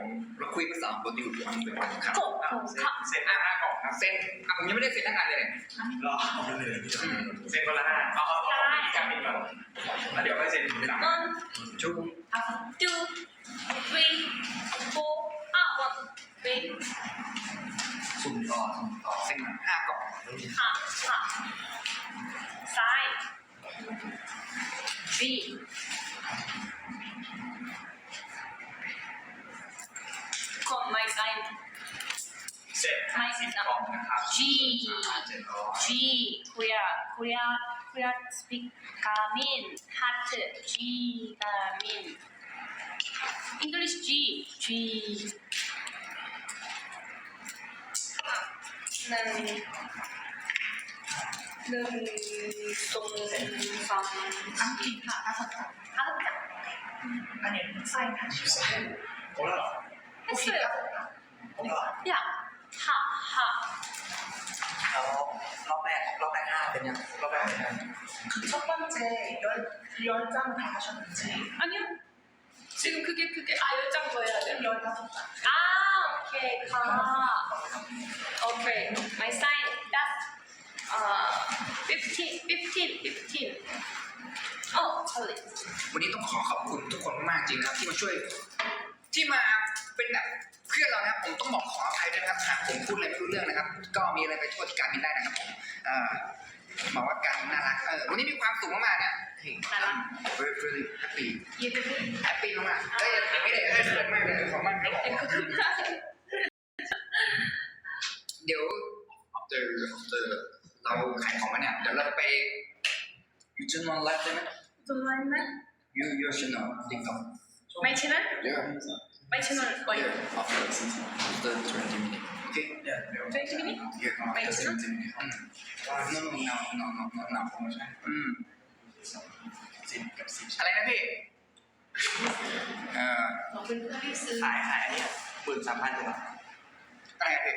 ผมเราคุยภาษาปกติอยู่วันเป็นวันครับกบของค่ะเซ็นห้าห้ากล่องครับเซ็นอะผมยังไม่ได้เซ็นทั้งงานเลยเนี่ยรออืมเซ็นคนละห้าเอาเอาเอากลับอีกก่อนแล้วเดี๋ยวค่อยเซ็นทีหลัง one ชุบ two three four อะ one three สุ่มต่อสุ่มต่อเซ็นมาห้ากล่องค่ะค่ะซ้าย B กด my sign เซ็นห้าสิบกล่องนะครับ G เจ็ดร้อย G Korea Korea Korea speak Gamin Heart G Gamin English G G หนึ่งหนึ่งสองสามอังกฤษค่ะถ้าสนใจห้าสิบจ้ะอันนี้ไส้ค่ะผมแล้วเหรอ โอเค 했어요 ผมก็ 야 하, 하. แล้วรอบแรกรอบแรกห้าเป็นยังรอบแรกเป็นยัง 첫 번째 열, 열장 다 하셨는지 아니요. 지금 그게 그게 아 열장 더 해야 돼요. 열다섯 장 아 오케이 가. 오케이. My sign that's uh fifteen fifteen fifteen. 어 찰리. วันนี้ต้องขอขอบคุณทุกคนมากๆจริงนะครับที่มาช่วย ที่มา เป็นแบบเพื่อนเรานะครับผมต้องบอกขออภัยด้วยนะครับหากผมพูดอะไรไม่รู้เรื่องนะครับ ก็มีอะไรไปโทษที่การมินได้นะครับผมเอ่อบอกว่าการน่ารักเออวันนี้มีความสุขมากๆเนี่ยเฮ้ยน่ารัก very very happy You do it. แฮปปี้มากๆเฮ้ยไม่ได้ให้เพื่อนมากเลยขอบมากครับผมเดี๋ยว after after เราขายของมาเนี่ยเดี๋ยวเราไปยูทูบนอนไลฟ์ได้ไหม Don't mind me. you you should know TikTok My channel? yeah Wait a minute for you. After after 20 minutes. Okay, yeah. 20 minutes? Yeah, Wait after 20 minutes. Mm. No, no, no, no, no, no, no, no, no. Mm. สิบกับสิอะไรนะพี่เอ่อไปชั่อนอขายขาอนเหมื่นชั่ปอะไรก่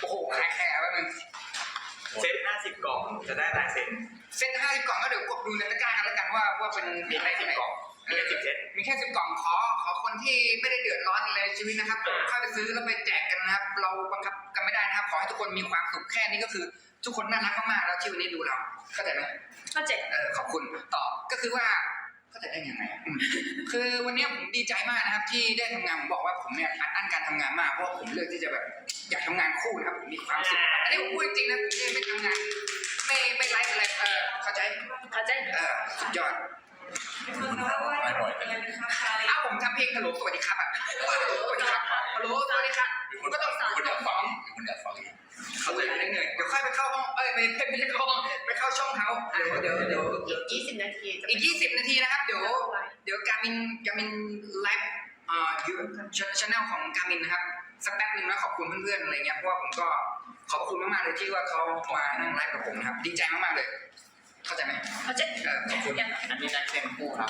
โอนแมึเซ็ตห้าสิบกล่องจะได้ลายเซ็นเซ็ตห้าสิบกล่องก็เดี๋ยวกดดูในตะกร้ากันแล้วกันว่าว่าเป็นเด็ได้กี่กล่อง มีแค่สิบเซตมีแค่สิบกล่องขอขอคนที่ไม่ได้เดือดร้อนอะไรชีวิตนะครับเข้าไปซื้อแล้วไปแจกกันนะครับ เราบังคับกันไม่ได้นะครับ ขอให้ทุกคนมีความสุขแค่นี้ก็คือ ทุกคนน่ารักมากๆแล้วที่วันนี้ดูเราเข้าใจไหมเข้าใจเออขอบคุณต่อก็คือว่าเข้าใจได้ยังไงคือวันนี้ผมดีใจมากนะครับที่ได้ทำงานผมบอกว่าผมเนี่ยอัดอั้นการทำงานมากเพราะผมเลือกที่จะแบบอยากทำงานคู่นะครับผมมีความสุขอันนี้ผมพูดจริงนะผมไม่ทำงาน ไม่ไม่ไลฟ์อะไรเออเข้าใจเข้าใจเออสุดยอด อร่อยจังอ้าวผมทำเพลงฮัลโหลสวัสดีครับอะฮัลโหลสวัสดีครับฮัลโหลสวัสดีครับคุณก็ต้องคุณต้องฟ้องคุณอยากฟังอีกเขาเลยนิดหนึ่งเดี๋ยวค่อยไปเข้าห้องเอ้ยไม่ไม่ไม่ใช่เข้าห้องไปเข้าช่องเขาเดี๋ยวเดี๋ยวเดี๋ยวอีก20นาทีจะอีก20นาทีนะครับเดี๋ยวเดี๋ยวการมินการมินไลฟ์อ่ายูชาแนลของการมินนะครับสักแป๊บหนึ่งนะขอบคุณเพื่อนๆอะไรเงี้ยเพราะว่าผมก็ขอบคุณมากๆเลยที่ว่าเขามานั่งไลฟ์กับผมนะครับดีใจมากๆเลย เข้าใจไหมเข้าใจเออขอบคุณอันนี้ลายเซ็นคู่ครับ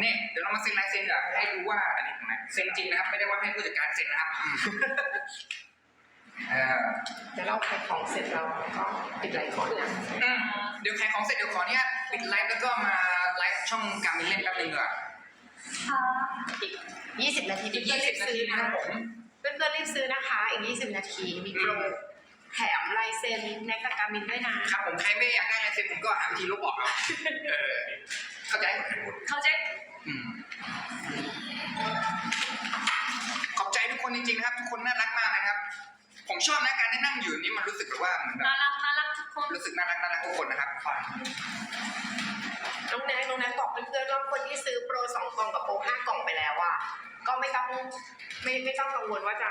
เนี่ยเดี๋ยวเรามาเซ็นลายเซ็นเดี๋ให้รู้ว่าอันนี้ของไหนเซ็นจริงนะครับ ไม่ได้ว่าให้ผู้จัดการเซ็นนะครับเดี๋ยวเราขายของเสร็จเราก็ปิดไลฟ์ก่อนนะเดี๋ยวขายของเสร็จเดี๋ยวขอเนี่ยปิดไลฟ์แล้วก็มาไลฟ์ช่องการมิเล่นแป๊บนึงเหรออีกยี่สิบนาทีอีกยี่สิบนาทีนะครับผม เพื่อนๆรีบซื้อนะคะ อีกยี่สิบนาทีมีโปร แถมลายเซ็นแน็กกกามินด้วยนะครับผมใครไม่อยากได้ลายเซ็นผมก็ถามทีลูกบอกเออเข้าใจเข้าใจอืมขอบใจทุกคนจริงๆนะครับ ทุกคนน่ารักมากนะครับ ผมชอบนะการได้นั่งอยู่นี้มันรู้สึกแบบว่าเหมือนน่ารักน่ารักทุกคนรู้สึกน่ารักน่ารักทุกคนนะครับน้องแนนน้องแนนบอกเพื่อนๆว่าคนที่ซื้อโปรสองกล่องกับโปรห้ากล่องไปแล้วอะก็ไม่ต้องไม่ไม่ต้องกังวลว่าจะ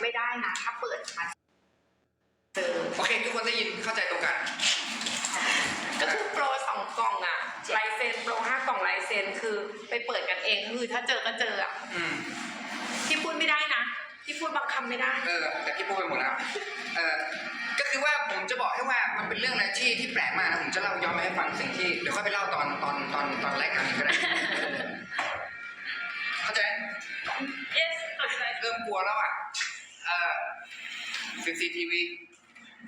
ไม่ได้นะถ้า เองคือถ้าเจอก็เจออะที่พูดไม่ได้นะที่พูดบางคำไม่ได้ เออ แต่ที่พูดไปหมดแล้ว เออ ก็คือว่าผมจะบอกให้ว่ามันเป็นเรื่องอะไรที่ที่แปลกมากนะผมจะเล่าย้อนไปให้ฟังสิ่งที่เดี๋ยวค่อยไปเล่าตอนตอนตอนตอนแรกกันอีกก็ได้ เข้าใจ yes เข้าเริ่มกลัวแล้วอะ เออ CCTV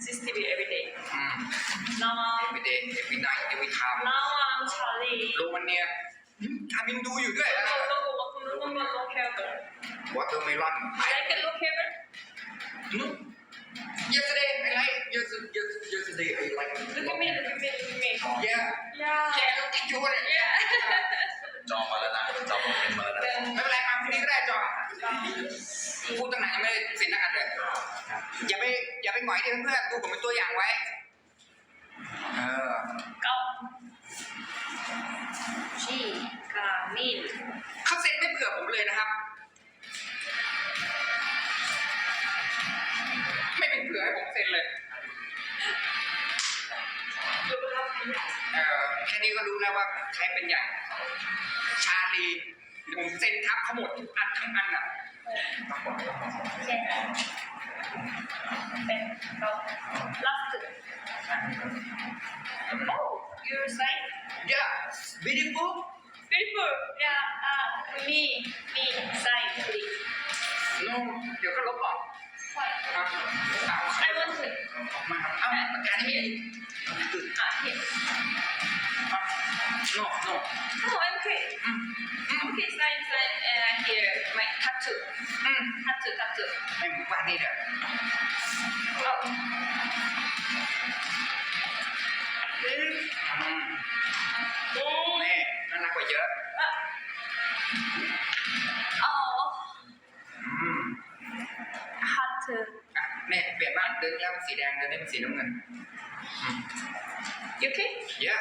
CCTV every day อืม now I'm every day every night every time now I'm Charlie โรมาเนีย ทามินดูอยู่ด้วย watermelon I can look here. Hmm? Yesterday I like yesterday yesterday I like Look at me, look at me, look at me. yeah Yeah. yeah look at you right yeah จองมาแล้วนะจองมาเป็นมาแล้วนะไม่เป็นไรมาพรุ่งนี้ก็ได้จองพูดตั้งนานยังไม่ได้เสร็จนักอันเลยอย่าไปอย่าไปหงอยดิเพื่อนๆดูผมเป็นตัวอย่างไว้เออ Go. ใครเป็นใหญ่ ชาลีเดี๋ยวผมเซ็นทับเขาหมดทุกอันทั้งอันอะ Okay. Then go. Last. Oh, your side? Yeah beautiful Beautiful. Yeah. Uh, me, me side, please. no เดี๋ยวก็ลบออก Why? ครับเอา I want to. มาครับเอาปากกานี่ไม่ดี Ah, here. โน่ โน่ Oh, I'm okay. อืมอืม Okay, sign, sign, uh, here, my tattoo. อืม Tattoo, tattoo. ไม่หมู่บ้านนี่เด้อ Oh. อืม Oh. แม่น่ารักกว่าเยอะ Oh. อืม Heart. อะแม่เปลี่ยนบ้านเดินแล้วเป็นสีแดงเดินได้เป็นสีน้ำเงินอืม You okay? เยอะ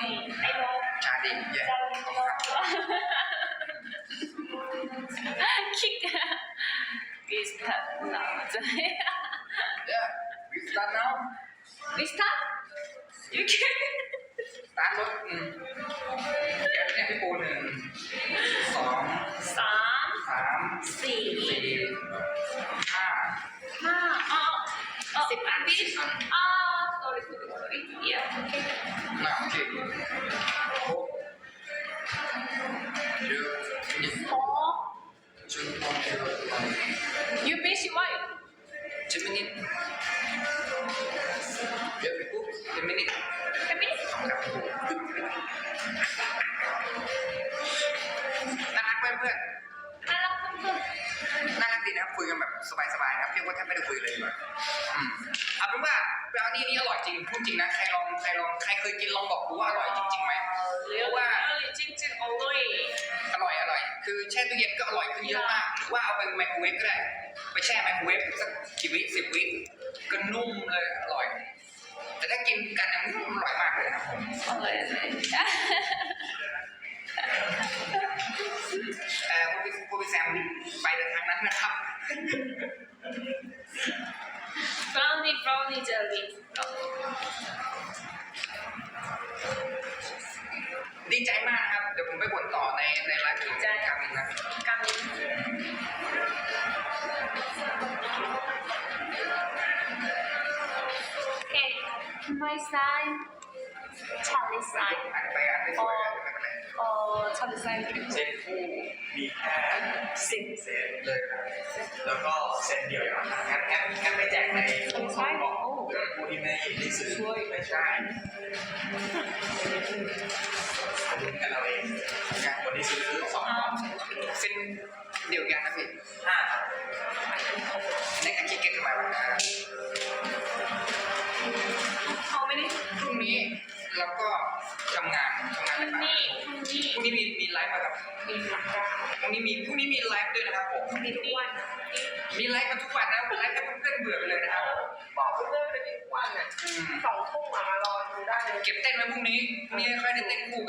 ฟั you busy wife สิบมินิเยอะพี่ปูสิบมินิ can we น่ารักไหมเพื่อน ดีนะครับคุยกันแบบสบายๆนะครับเรียกว่าแทบไม่ได้คุยเลยดีกว่าอืมเอาเป็นว่าบราวนี่นี่อร่อยจริงพูดจริงนะใครลองใครลองใครเคยกินลองบอกกูว่าอร่อยจริงๆไหมเรียกว่าจริงๆอร่อยอร่อยอร่อยคือแช่ตู้เย็นก็อร่อยขึ้นเยอะมากหรือว่าเอาไปไมโครเวฟก็ได้ ไปแช่ไมโครเวฟสักกี่วิสิบวิก็นุ่มเลยอร่อย แต่ถ้ากินกันเนี่ยอืมอร่อยมากเลยนะครับผม อร่อย สิบเซตเลยนะแล้วก็เซตเดียวอย่างนั้นงั้นงั้นงั้นไปแจกใน Charlie side. บอก Oh, ผู้ที่ไม่ได้ซื้อไม่ใช่ลุ้นกันเราเองคนที่ซื้อสองกล่อง um, เส้นเดียวกันนะพี่ห้าในการคิ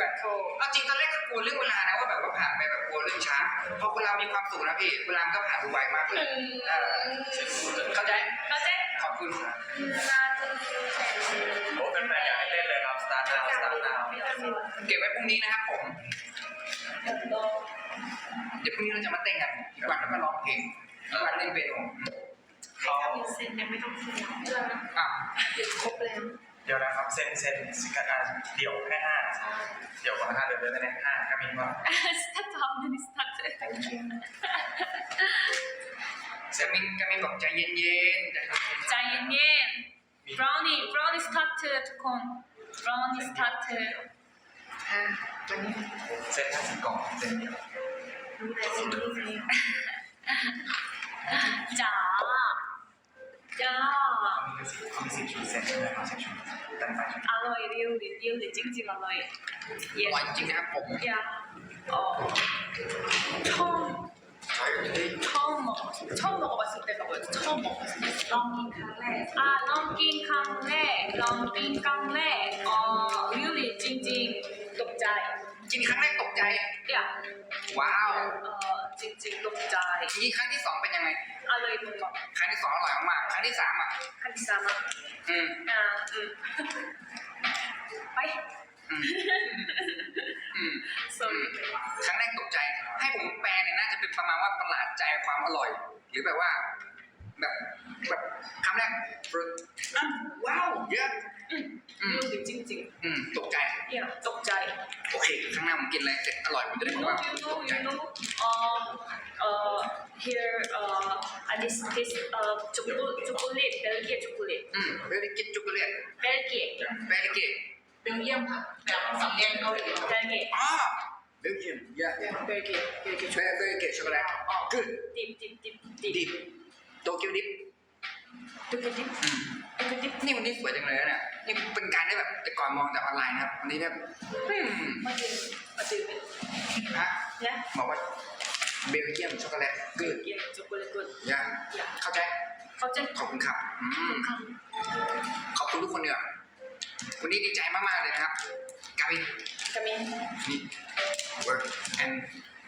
กันโชว์เอาจริงตอนแรกก็กลัวเรื่องเวลานะว่าแบบว่าผ่านไปแบบกลัวเรื่องช้าเพราะคนเรามีความสุขนะพี่เวลามก็ผ่านไปไวมากเลยเออเข้าใจเข้าใจขอบคุณครั เธอทุกคนรอนิสตาร์เธออะวันนี้เซ็ตห้าสิบก่องเซ็ตดจ้เจ๋าจ๋ามีสิบมีสิบชุดเซ็ตเยเรื่อยริ้วริ้จริงจริงอร่อยเย็นจริงนะรัผมยังอ๋อชอบ 음, 처음 먹었어. 처음 먹어봤을 때가 뭐였어? 처음 먹었을 때. 런킹 캉레. 아, 런킹 캉레. 런킹 캉레. 어, really 찡찡 녹자이. กินครั้งแรกตกใจ 야, ว้าว 어, 찡찡 녹자이. นี่ครั้งที่สองเป็นยังไง 알로이 먹어. ครั้งที่สองอร่อยมากๆครั้งที่สามอ่ะ 한사마. อืม 아, 음. 빠이. อืมอืม sorry. ครั้งแรกตกใจ ให้ผมแปลเนี่ยน่าจะเ ประมาณว่าประหลาดใจความอร่อย หรือแบบว่า แบบแบบคำแรกอะว้าวเยอะอืม Building จริงอืมตกใจ ๆเนี่ยตกใจ โอเค ข้างหน้าผมกินอะไรเสร็จอร่อยผมจะได้ You บอก know, ว่า you ต know, กใจ you know, um, uh, here, uh, and this, this, uh, chocolate, chocolate, Belgian chocolate, อืมเบลกิตจุกเลีย Belgian, เบลกิต Belgium ค่ะแบบสำเนียงเกาหลี Belgian. อ๋อ Belgian, yeah. yeah. Belgian, Belgian chocolate. Belgian chocolate. Oh. Good. Deep, deep, deep, deep. Deep. Tokyo dip. Tokyo dip. Tokyo dip. นี่วันนี้สวยจังเลยนเนี่ยนี่เป็นการได้แบบแต่ก่อนมองแต่ออนไลน์นะครับวันนี้เนี่ยอืมมาดูมาดูฮะนะบอกว่าเบลเยียมช็อกโกแลต good เยียมช็อกโกแลต good ย yeah. เข้าใจ เข้าใจ ขอบคุณครับขอบคุณครับขอบคุณทุกคนเนี่ย วันนี้ดีใจมากๆเลยนะครับกาวิน Kami. work and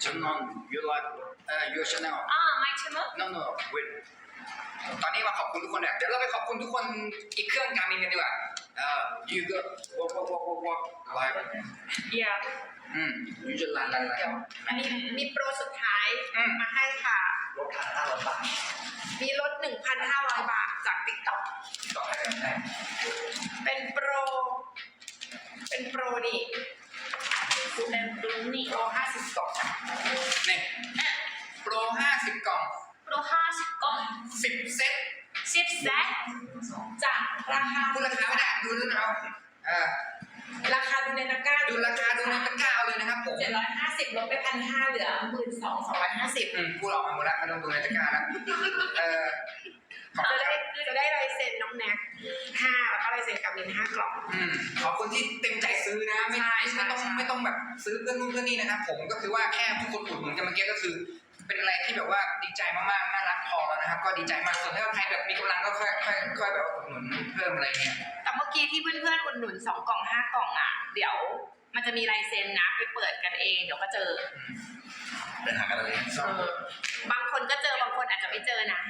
turn on your live uh, your channel Ah, my channel. no no wait ตอนนี้มาขอบคุณทุกคนเนี่ยเดี๋ยวเราไปขอบคุณทุกคนอีกเครื่องการมินกันดีกว่าเอ่อ you go walk walk walk walk walk live Yeah. อืม you just run run run เดี๋ยวอันนี้มีโปรสุดท้ายอืม มาให้ค่ะ ลดพันห้าร้อยบาทมีลดหนึ่งพันห้าร้อยบาทจากติ๊กต็อกติ๊กต็อกไปกันได้เป็นโปร เป็นโปรนี่คุณแนนดูนี่โปรห้าสิบกล่องนี่อะโปรห้าสิบกล่องโปรห้าสิบกล่องสิบเซ็ตสิบเซ็ตจากราคา คุณราคาไม่ได้ดูด้วยเอาเออ ราคาดูในตะกร้าดูราคาดูในตะกร้าเอาเลยนะครับผม750ลดไป1,500เหลือ12,250อืมพูดออกมาหมดแล้วไม่ต้องดูในตะกร้าแล้วเออขอบคุจะณคได้รับจะได้ลายเซ็นน้องแน็ก5แล้วก็ลายเซ็นกามิน5กล่อง อืมขอบคุณที่เต็มใจซื้อนะไม่ใช่ใช่ไม่ต้องใช่ ไม่ต้องแบบซื้อเพื่อนนู่นเพื่อนนี่นะครับผมก็คือว่าแค่ทุกคนอุดหนุนกันเมื่อกี้ก็คือ เป็นอะไรที่แบบว่าดีใจมากๆน่ารักพอแล้วนะครับ ก็ดีใจมากส่วนถ้าใครแบบมีกำลังก็ค่อยๆค่อยแบบอุดหนุนเพิ่มอะไรเงี้ยแต่เมื่อกี้ที่เพื่อนๆอุดหนุนสองกล่องห้ากล่องอะ เดี๋ยวมันจะมีลายเซ็นนะไปเปิดกันเอง เดี๋ยวก็เจอเป็นหากันเลยเออบางคนก็เจอบางคนอาจจะไม่เจอนะ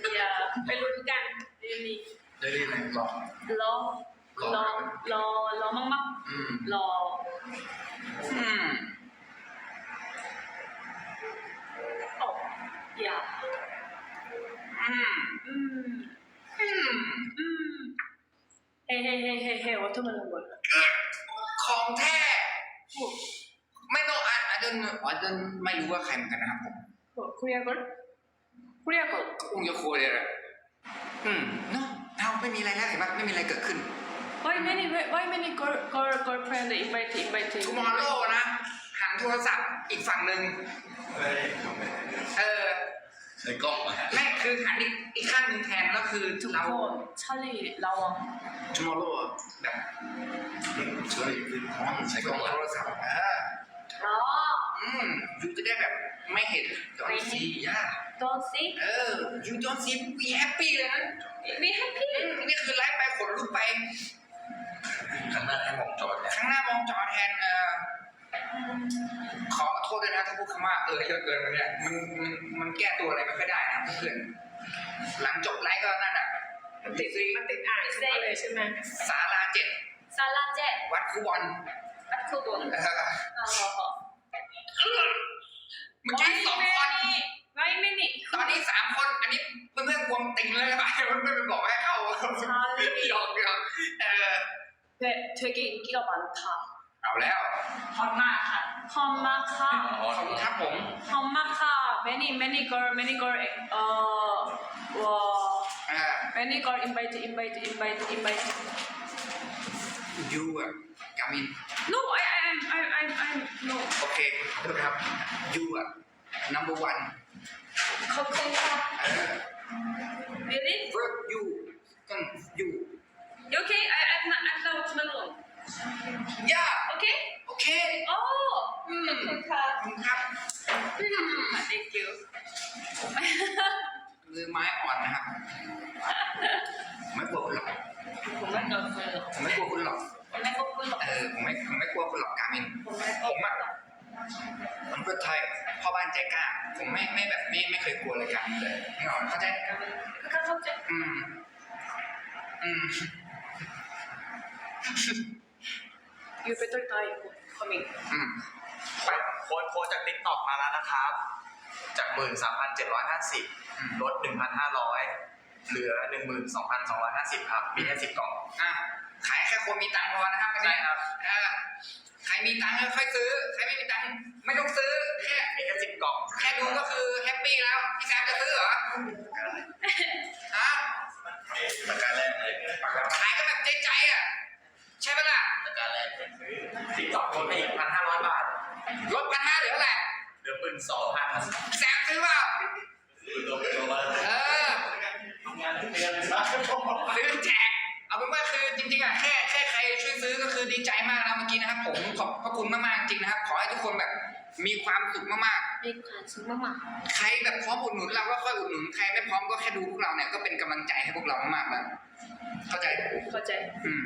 เดี๋ยวไปลุ้นกันเรื่ได้เรียนอะไรลองรอรอรอรอมากๆรอ อืม อืม 음, อืม 음, 헤헤헤헤헤, 워터멜론 볼. ของแท้ ไม่ต้องอ่านอาจจะอาจจะไม่รู้ว่าใครเหมือนกันนะครับผม 뭐, 코리아 걸? 코리아 걸. คงจะโคเลยแหละอืมเนาะเอาไม่มีอะไรแล้วเห็นปะไม่มีอะไรเกิดขึ้น Why many, why many girl, girl, girlfriend invite, invite? ทูมอร์โลนะหันโทรศัพท์อีกฝั่งหนึ่ง เฮ้ย เออ ในกล้องมา ไม่ คือหันอีกอีกข้างหนึ่งแทนแล้วคือเรา 두콘, 찰리, 라왕. ทูมอร์โลแบบ ช่วย ใช้กล้องโทรศัพท์เออ 아, อ อืมยูจะได้แบบไม่เห็นดอนซีย่า Don't see. เออยูดอนซีวีแฮปปี้เลยนะ Be happy. อืมนี่คือไลฟ์ไปขนลุกไป ข้างหน้าให้มองจอเนี่ย ข้างหน้ามองจอแทนเออขอโท ษด้วยนะถ้าพูดคำว่าเออเยอะเกินไปเนี่ยมันมันมันแก้ตัวอะไรไม่ค่อยได้นะเพื่อนๆหลังจบไลฟ์ก็นั่นอ่ะติดซี มันติดอ่างขึ้นมาเลยใช่ไหม ศาลาเจ็ด Salaje. วัดคูบอล Akubon. เออ Oh. เมื่อกี้สองคน Why many? ตอนนี้สามคน อันนี้เพื่อนๆกวงติงเลยไปเพื่อนๆไปบอกให้เข้าหยอกหยอกเออ 네, 되게 인기가 많다. เอาแล้ว 험마카. 험마카. ขอบคุณครับผม 험마카. Many many girl many girl uh 와 เออ many girl invite invite invite invite. ยูอ่ะกามิน No, I I I I I no. โอเคขอโทษครับยูอ่ะ number one 커커카. เออ Really? first you ต้อง จากติ๊กต็อกมาแล้วนะครับ จากหมื่นสามพันเจ็ดหนึ่งพันห้าร้อยเหลือหนึ่งหมื่นสองพันสองร้อยห้าสิบครับ มีแค่สิบกล่อง อะขายแค่คนมีตังค์พอนะครับวันนี้ใช่ครับ อ่าใครมีตังค์ค่อยซื้อ ใครไม่มีตังค์ไม่ต้องซื้อ แค่มีแค่สิบกล่องแค่ดูก็คือแฮปปี้แล้ว พี่แซมจะซื้อเหรอฮะประการแรกเลยปากกาขายก็แบบใจใจอะ ใช่ปะล่ะ ประการแรกเลยติ๊กต็อกคนไปอีกร้อย ลบกันห้าหรืออะไรเดือปืนสองพันแสงซื้อเปล่าปืนตัวเป็นตัวเออทำงานทุกเดือนเลยนะซื้อแจกเอาเป็นว่าคือจริงๆอะแค่แค่ใครช่วยซื้อก็คือดีใจมากนะเมื่อกี้นะครับผมขอบพระคุณมากๆจริงนะครับ ขอให้ทุกคนแบบมีความสุขมากๆมีความสุขมากๆ ใครแบบพร้อมอุดหนุนเราก็ค่อยอุดหนุนใครไม่พร้อมก็แค่ดูพวกเราเนี่ยก็เป็นกำลังใจให้พวกเรามากๆเลยเข้าใจเข้าใจอืม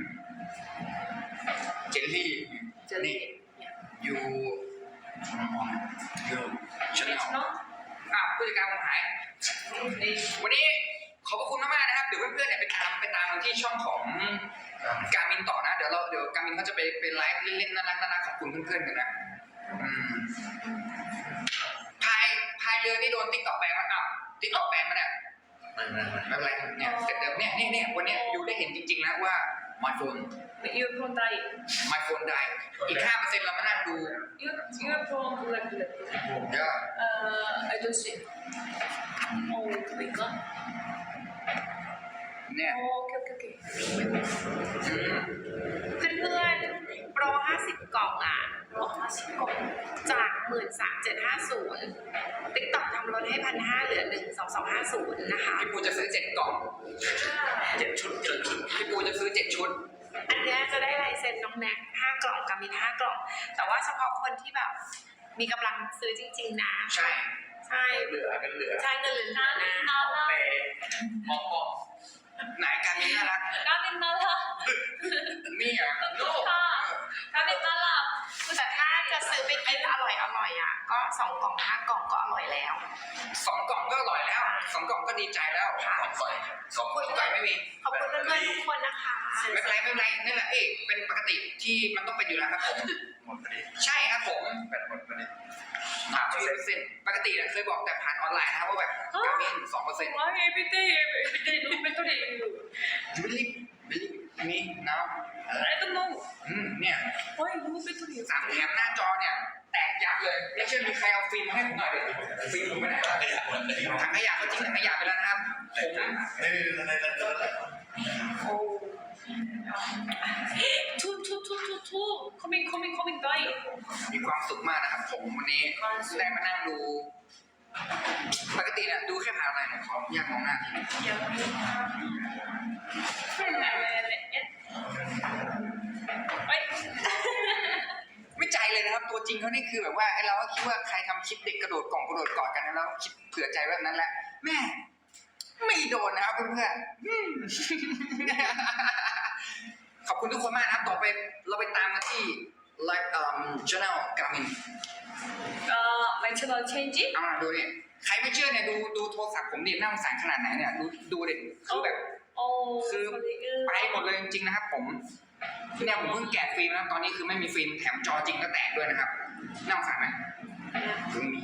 เจลลี่เจลลี่อยู่ ชาแนล 너? อะผู้จัดการผมหาย 네. วันนี้ขอบพระคุณมากๆนะครับ เดี๋ยวเพื่อนๆเนี่ยไปตามไปตามที่ช่องของการมินต่อนะ เดี๋ยวเราเดี๋ยวการมินเขาจะไปเป็นไลฟ์เล่นๆน่ารักน่ารักขอบคุณเพื่อนๆกันนะอืมพายพายเรือนี่โดนติ๊กต็อกแบนมั้ยอ้าวติ๊กต็อกแบนมั้ยเนี่ยไม่ไม่ไม่ไม่เป็นไรเนี่ยเสร็จเดี๋ยวเนี่ยเนี่ยเนี่ยวันเนี้ยยูได้เห็นจริงๆแล้วว่า my phone You from Thai. my phone ได้อีก5%เรามานั่งดู You you from black black. เดี๋ยว Uh, I don't see. Oh my god. เนี่ย Oh, okay okay okay. อืมเพื่อนๆ โปสิบกล่องอะโปสิบกล่อง จากหมื่นสามเจ็ดห้าศูนย์ติ๊กต็อกทำลดให้พันห้าเหลือหนึ่งสองสองห้าศูนย์นะคะ พี่ปูจะซื้อเจ็ดกล่องเจ็ดชุดเจ็ดชุดพี่ปูจะซื้อเจ็ดชุด อันเนี้ยจะได้ลายเซ็นน้องแน็กากล่องกับมีห้ากล่อง แต่ว่าเฉพาะคนที่แบบมีกำลังซื้อจริง ๆ นะ ใช่ใช่เหลือกันเหลือใช่เงินเหลือนะน้องเปมองมองไหนกันนี่น่ารักラーメンならนี่อะโลก ถ้าเป็นบ้านเราแต่ถ้าจะซื้อไปกินอร่อยอร่อยอะ ก็สองกล่องห้ากล่องก็อร่อยแล้ว สองกล่องก็อร่อยแล้วสองกล่องก็ดีใจแล้วค่ะสองสองคนไกไม่มีขอบคุณเพื่อนทุกคนนะคะไม่เป็นไรไม่เป็นไรนั่นแหละพี่เป็นปกติที่มันต้องเป็นอยู่แล้วครับผมใช่ครับผมแปดเปบตหมดพอดีสามเปอร์เซ็นต์ปกตินะเคยบอกแต่ผ่านออนไลน์นะครับว่าแบบกามินสองเปอร์เซ็นต์ว่าไงพี่เต้พี่เ Two two two two two. Coming coming coming guy. มีความสุขมากนะครับผมวันนี้ได้มานั่งดู ปกติเนี่ยดูแค่ผ่านออนไลน์เนี่ยขออนุญาตมองหน้าที Wait. ไม่ใจเลยนะครับ ตัวจริงเขาแล้วนี่คือแบบว่าไอเราก็คิดว่าใครทำคลิปเด็กกระโดดกล่องกระโดดกอดกันแล้วคิดเผื่อใจแบบนั้นแหละแม่ไม่โดนนะครับเพื่อนๆอืม ขอบคุณทุกคนมากนะครับ ต่อไปเราไปตามกันที่ like um channel กามิน 아, my channel change? เอาล่ะดูดิใครไม่เชื่อเนี่ยดูดูโทรศัพท์ผมดิน่าสงสารขนาดไหนเนี่ยดูดูดิคือแบบ 어, 그- 저는 ไปหมดเลยจริงๆนะครับผมเนี่ยผมเพิ่งแกะฟิล์มนะครับตอนนี้คือไม่มีฟิล์มแถมจอจริงก็แตกด้วยนะครับน่าสงสารไหมเพิ่งมี